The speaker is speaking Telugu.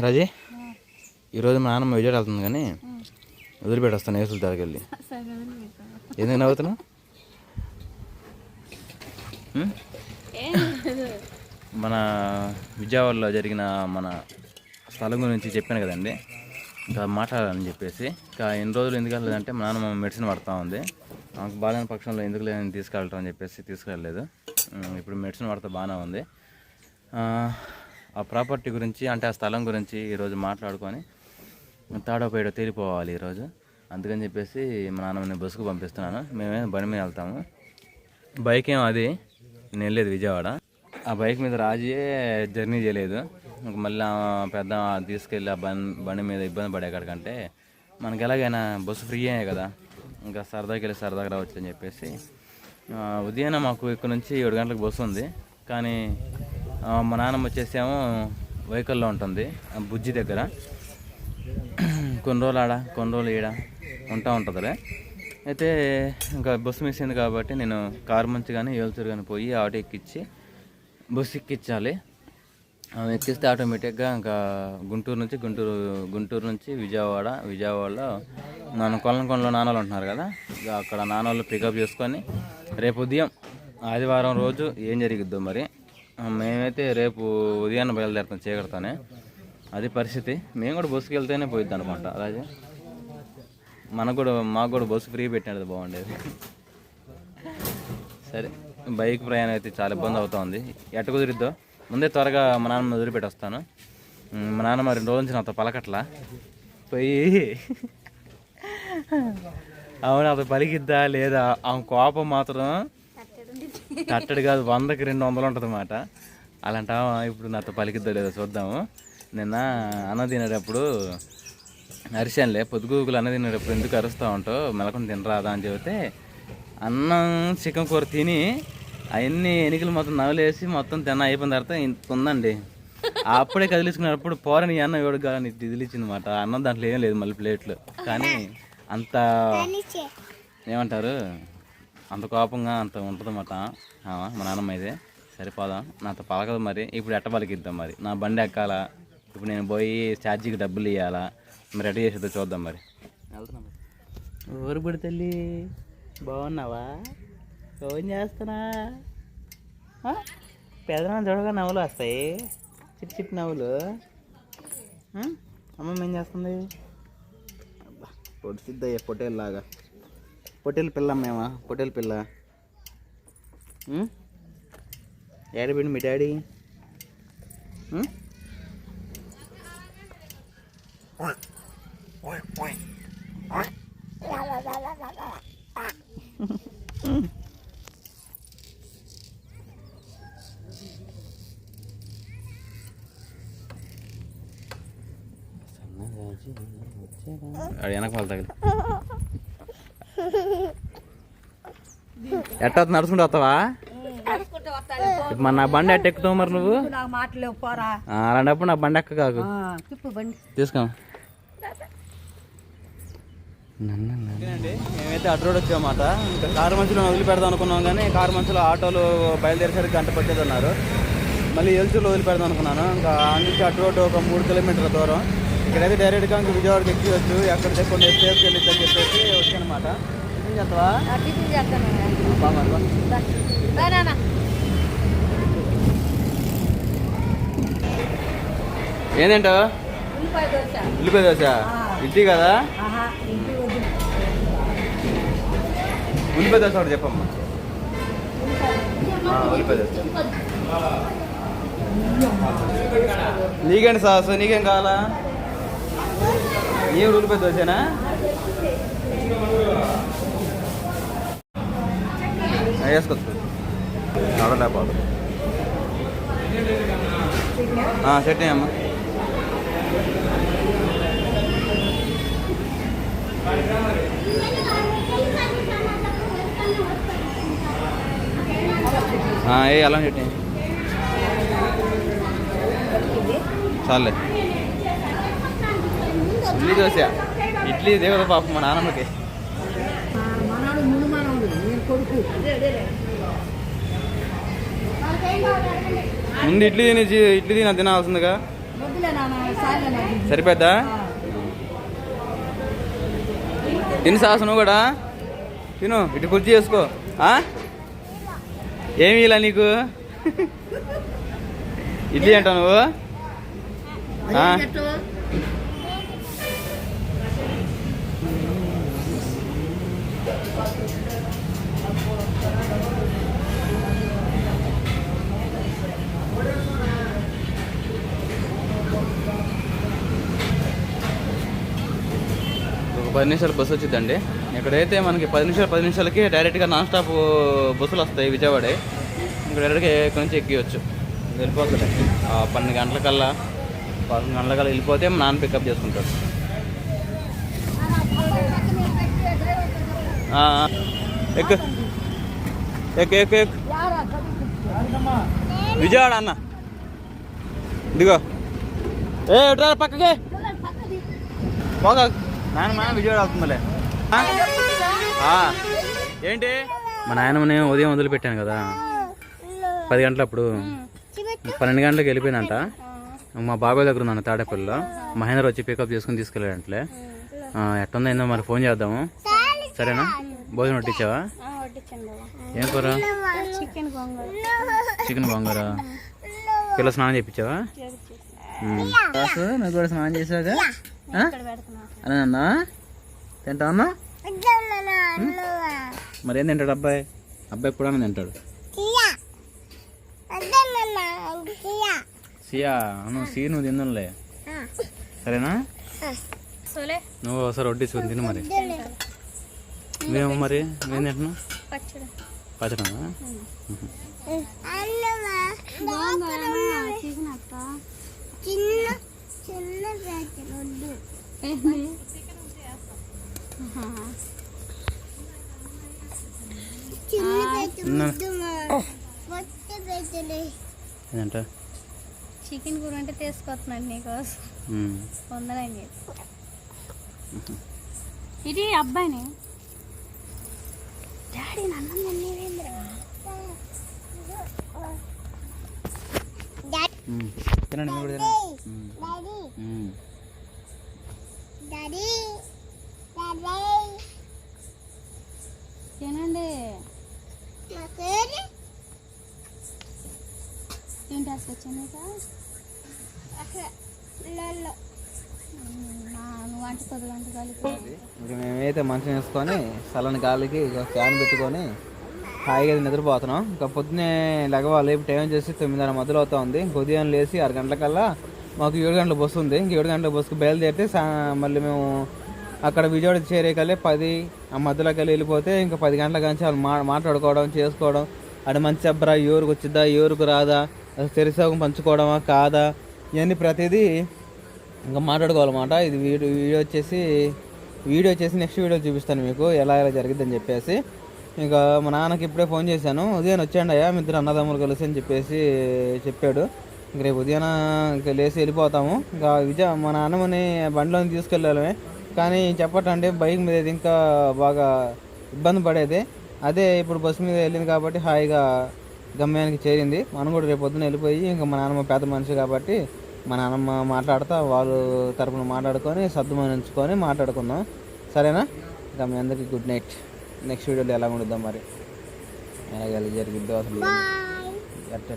రాజీ ఈరోజు మా నాన్నమ్మ విజయవాడ వెళ్తుంది కానీ వదిలిపెట్టేస్తాను ఏసులు దగ్గరికి వదిలిపెట్టాను. ఎందుకు నవ్వుతున్నావు. మన విజయవాడలో జరిగిన మన స్థలం గురించి చెప్పాను కదండి. ఇంకా మాట్లాడాలని చెప్పేసి. ఇంకా ఎన్ని రోజులు ఎందుకు వెళ్ళలేదంటే మా నాన్నమ్మ మెడిసిన్ పడతా ఉంది. నాకు బాగాలేని పక్షంలో ఎందుకు లేదని తీసుకెళ్ళటం అని చెప్పేసి తీసుకెళ్ళలేదు. ఇప్పుడు మెడిసిన్ పడతా బాగానే ఉంది. ఆ, ప్రాపర్టీ గురించి అంటే ఆ స్థలం గురించి ఈరోజు మాట్లాడుకొని తాడో తేలిపోవాలి ఈరోజు. అందుకని చెప్పేసి మా నాన్నమ్మని బస్సుకు పంపిస్తున్నాను. మేమే బండి మీద వెళ్తాము. బైక్ ఏం అది నేను వెళ్ళేది విజయవాడ. ఆ బైక్ మీద రాజీయే జర్నీ చేయలేదు. మళ్ళీ పెద్ద తీసుకెళ్ళి ఆ బండి బండి మీద ఇబ్బంది పడే కాడికంటే మనకి ఎలాగైనా బస్సు ఫ్రీ అయ్యే కదా. ఇంకా సరదాకి వెళ్ళి సరదాగా రావచ్చు అని చెప్పేసి ఉదయాన్నే మాకు ఇక్కడ నుంచి ఏడు గంటలకు బస్సు ఉంది. కానీ మా నాన్నమ్మ వచ్చేసేమో వెహికల్లో ఉంటుంది బుజ్జి దగ్గర. కొన్ని రోజులు ఆడ కొన్ని రోజులు ఈడ ఉంటా ఉంటుందిలే. అయితే ఇంకా బస్సు మిస్ అయింది కాబట్టి నేను కారు మంచి కానీ ఏల్చూరు కానీ పోయి ఆటో ఎక్కించి బస్సు ఎక్కించాలి ఎక్కిస్తే ఆటోమేటిక్గా ఇంకా గుంటూరు నుంచి గుంటూరు గుంటూరు నుంచి విజయవాడ విజయవాడలో నాన్న కొలంకొండలో నాన్నలు ఉంటున్నారు కదా. ఇక అక్కడ నాన్నలు పికప్ చేసుకొని రేపు ఉదయం ఆదివారం రోజు ఏం జరిగిద్దో మరి. మేమైతే రేపు ఉదయాన్నే బయలుదేరుతాం చీకడతానే అది పరిస్థితి. మేము కూడా బస్సుకి వెళ్తేనే పోయిద్ది అనమాట అలాగే మనకు కూడా మాకు కూడా బస్సు ఫ్రీ పెట్టినది బాగుండేది. సరే బైక్ ప్రయాణం అయితే చాలా ఇబ్బంది అవుతుంది. ఎట్ట కుదిరిద్దో? ముందే త్వరగా మా నాన్నమ్మ వదిలిపెట్టి వస్తాను మా నాన్నమ్మ రెండు రోజుల నుంచి నాతో పలకట్లా. పోయి అవును అతను పలికిద్దా లేదా? ఆమె కోపం మాత్రం కట్టడి కాదు వందకి రెండు వందలు ఉంటుంది అన్నమాట అలాంటి ఇప్పుడు నాతో పలికిద్దో లేదో చూద్దాము నిన్న అన్న తినేటప్పుడు అరిశానులే పొద్దుగూకులు అన్న తినేటప్పుడు ఎందుకు అరుస్తూ ఉంటావు? మెలకొని తినరాదా అని చెబితే అన్నం చికెన్ కూర తిని అవన్నీ ఎనికలు మొత్తం నవలేసి మొత్తం తిన్న అయిపోయిన తర్వాత ఇంత ఉందండి. అప్పుడే కదిలించుకున్నప్పుడు పోరని అన్నం ఎవడు కానీ ఇదిలిచ్చింది అనమాట అన్నం దాంట్లో ఏం లేదు మళ్ళీ ప్లేట్లు. కానీ అంత ఏమంటారు? అంత కోపంగా అంత ఉంటుందన్నమాట. మా నాన్నమ్మ అయితే. సరిపోదాం నాతో పలకదు మరి. ఇప్పుడు ఎట్ట పలికిద్దాం మరి? నా బండి ఎక్కాలా? ఇప్పుడు నేను పోయి ఛార్జీకి డబ్బులు ఇవ్వాలా మరి ఎట్ట చేసేదో చూద్దాం మరి. వెళ్తున్నాం ఊరు గుడి తల్లి బాగున్నావా? ఏం చేస్తున్నా. పెదనాన్న చూడగా నవ్వులు వస్తాయి. చిట్టి చిట్టి నవ్వులు? అమ్మమ్మ ఏం చేస్తుంది? అబ్బా, పొడిసిద్దయ్యా పొట్టేలు లాగా పొట్టేలు పిల్ల మేమా? పొట్టేలు పిల్ల? ఏడబిండి మీ డాడీ? వెనక వాళ్ళు తగిలి. ఎట్ట నడుచుకుంటూ వస్తావా? మన నా బండి ఎట్ట ఎక్కుతావు మరి నువ్వు? అలాంటప్పుడు నా బండి ఎక్క కాకు. ఆ, తిప్పు బండి. తీసుకో మేమైతే అటు రోడ్ వచ్చామన్నమాట. ఇంకా కారు మంచులో వదిలిపెడదాం అనుకున్నాం కానీ కారు మంచులో ఆటోలు బయలుదేరేసరికి గంట పట్టేది అన్నారు. మళ్ళీ ఎల్చూరులో వదిలిపెడదాం అనుకున్నాను. ఇంకా నుంచి అటు రోడ్డు ఒక మూడు కిలోమీటర్ల దూరం. ఇక్కడైతే డైరెక్ట్గా ఇంకా విజయవాడకి ఎక్కివచ్చు ఎక్కడ తెచ్చుకుంటే సేఫ్కి వెళ్ళిద్దని చెప్పేసి వచ్చానమాట చేస్తావా టిఫిన్ చేస్తాను. నాన్న. ఏంటంటో? ఉల్లిపాయ దోశ. కదా? ఇంటి వద్దు. ఉల్లిపాయ దోశ ఒకటి చెప్పమ్మా. ఉల్లిపాయ దోశ. నీకేంటి సాసు నీకేం కావాలా? నీ ఉల్లిపాయ దోశనా? వేసుకోవచ్చు నడలేపాదు చట్నీ అమ్మా. ఏ అలా చట్నీ. చాలే. ఇడ్లీ దోశ. ఇడ్లీ దేవుడు పాప మా నాన్నమ్మకి మనవాడు ముందు మనవాడు నేను కొడుకు ముందు ఇడ్లీ తిని ఇడ్లీ తిన తినాల్సిందిగా సరిపోద్దా? తిని సాసు నువ్వు కూడా? తిను ఇటు కుర్చీ చేసుకో ఆ? ఏమి ఇలా నీకు? ఇడ్లీ అంటావు నువ్వు? Thank you. పది నిమిషాలు బస్సు వచ్చిందండి ఇక్కడైతే మనకి పది నిమిషాలు పది నిమిషాలకి డైరెక్ట్గా నాన్ స్టాప్ బస్సులు వస్తాయి విజయవాడ. ఇక్కడ డైరెక్ట్గా ఎక్కడి నుంచి ఎక్కివచ్చు వెళ్ళిపోతుంది పన్నెండు గంటలకల్లా పదకొండు గంటలకల్లా వెళ్ళిపోతే నాన్న పికప్ చేసుకుంటాడు. ఎక్కు. ఎక్కు ఎక్కు ఎక్కు. విజయవాడ అన్న. ఇదిగో. ఏ ఎట్రా పక్కకి. పోగా. నాయనమ్మ విజయవాడ అవుతుందిలే. ఏంటి? మా నాయనమ్మని ఉదయం వదిలిపెట్టాను కదా. పది గంటలప్పుడు. పన్నెండు గంటలకు వెళ్ళిపోయిందంట. మా బాబాయ్ దగ్గర ఉన్నాను తాడేపల్లిలో. మహేందర్ వచ్చి పికప్ చేసుకుని తీసుకెళ్ళాడంటలే. ఆ, ఎట్టుందో ఏందో మరి ఫోన్ చేద్దాము. సరేనా? భోజనం వడ్డించావా? ఏం కూర? చికెన్ గోంగూర. గోంగూర పిల్ల స్నానం చేయించావా? నువ్వు కూడా స్నానం చేసావుగా? అని అన్నా? తింటా అన్నా? మరి ఏం తింటాడు అబ్బాయి? అబ్బాయి కూడా తింటాడు? సియా నువ్వు సీ నువ్వు తిందులే సరేనా? సోలే. నువ్వు ఒకసారి వడ్డించుకొని తిను మరి. మేము మరి నేను తింటున్నావు పచ్చడి. పచ్చడమా చికెన్ అక్క. చికెన్ కూర అంటే తీసుకొస్తున్నాడు నీకోసం. వందలండి ఇది అబ్బాయిని? డాడీ నన్ను నన్నేవేంద్రా తినండి తినండి ఏంటి ఇంక మేమైతే మంచం వేసుకొని చల్లని గాలికి ఫ్యాన్ పెట్టుకొని హాయిగా నిద్రపోతున్నాం. ఇంకా పొద్దునే లెగవాలి టైం చేసి తొమ్మిదిన్నర మధ్యలో అవుతా ఉంది. ఉదయం లేచి ఆరు గంటలకల్లా మాకు ఏడు గంటల బస్సు ఉంది. ఇంక ఏడు గంటల బస్సుకు బయలుదేరితే సా మళ్ళీ మేము అక్కడ విజయవాడ చేరేకల్లి పది ఆ మధ్యలోకి వెళ్ళి వెళ్ళిపోతే ఇంకా పది గంటల నుంచి వాళ్ళు మా మాట్లాడుకోవడం చేసుకోవడం. అది మంచి అబ్బరా ఈ ఊరికి వచ్చిద్దా ఈ ఊరికి రాదా తెరిసాగం పంచుకోవడమా కాదా ఇవన్నీ ప్రతిదీ ఇంకా మాట్లాడుకోవాలన్నమాట. ఇది వీడియో వీడియో వచ్చేసి వీడియో వచ్చేసి నెక్స్ట్ వీడియో చూపిస్తాను మీకు ఎలా ఎలా జరిగిద్దని చెప్పేసి. ఇంకా మా నాన్నకి ఇప్పుడే ఫోన్ చేశాను. ఉదయం వచ్చాండి అయ్యా మీ ఇద్దరు అన్నదమ్ములు కలిసి అని చెప్పేసి చెప్పాడు. ఇంక రేపు ఉదయం ఇంకా లేచి వెళ్ళిపోతాము. ఇంకా విజయ మా నాన్నమని బండిలోని తీసుకెళ్ళాలమే. కానీ చెప్పటంటే బైక్ మీద ఇంకా బాగా ఇబ్బంది పడేది. అదే ఇప్పుడు బస్సు మీద వెళ్ళింది కాబట్టి హాయిగా గమ్యానికి చేరింది. మనం కూడా రేపు పొద్దున వెళ్ళిపోయి ఇంకా మా నాన్నమ్మ పెద్ద మనిషి కాబట్టి మా నాన్నమ్మ మాట్లాడుతా వాళ్ళు తరపున మాట్లాడుకొని సర్దుమనించుకొని మాట్లాడుకుందాం. సరేనా? ఇంకా మీ అందరికీ గుడ్ నైట్. నెక్స్ట్ వీడియోలో ఎలా ఉండిద్దాం మరి ఎలా జరిగిద్దో అసలు ఎట్ట